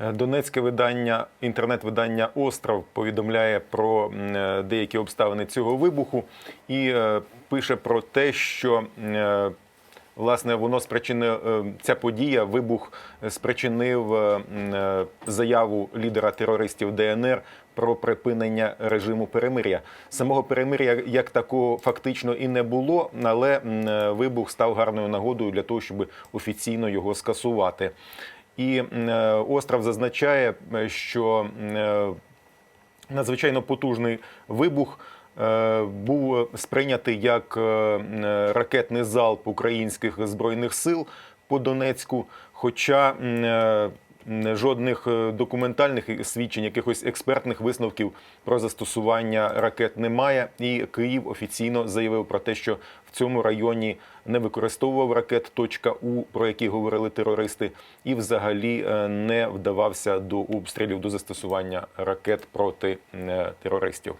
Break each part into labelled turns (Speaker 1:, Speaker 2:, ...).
Speaker 1: Е, Донецьке видання, інтернет-видання Остров повідомляє про е, деякі обставини цього вибуху і е, пише про те, що власне воно спричинив ця подія. Вибух спричинив заяву лідера терористів ДНР про припинення режиму перемир'я. Самого перемир'я як такого фактично і не було, але вибух став гарною нагодою для того, щоб офіційно його скасувати. І е, остров зазначає, е, що е, надзвичайно потужний вибух був сприйнятий як ракетний залп українських збройних сил по Донецьку. Хоча жодних е, документальних свідчень, якихось експертних висновків про застосування ракет немає. І Київ офіційно заявив про те, що в цьому районі не використовував ракет точка .у, про які говорили терористи, і взагалі е, не вдавався до обстрілів до застосування ракет проти е, терористів.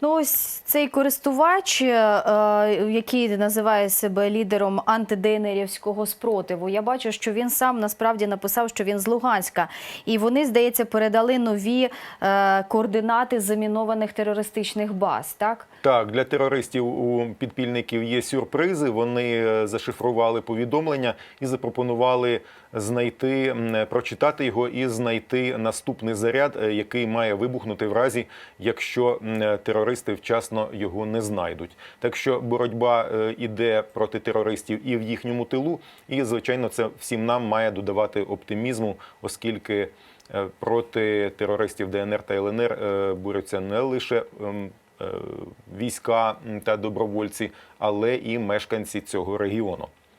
Speaker 2: Ну, ось цей користувач, е, е, який називає себе лідером антидейнерівського спротиву. Я бачу, що він сам насправді написав, що він з Луганська, і вони, здається, передали нові е, координати замінованих терористичних баз. Так
Speaker 1: Так, для терористів у підпільників є сюрпризи. Вони зашифрували повідомлення і запропонували знайти, прочитати його і знайти наступний заряд, який має вибухнути в разі, якщо м, терористи вчасно його не знайдуть. Так що боротьба е, іде проти терористів і в їхньому тилу, і звичайно, це всім нам має додавати оптимізму, оскільки е, проти терористів ДНР та ЛНР е, борються не лише ем, війська та добровольці, але і мешканці цього регіону.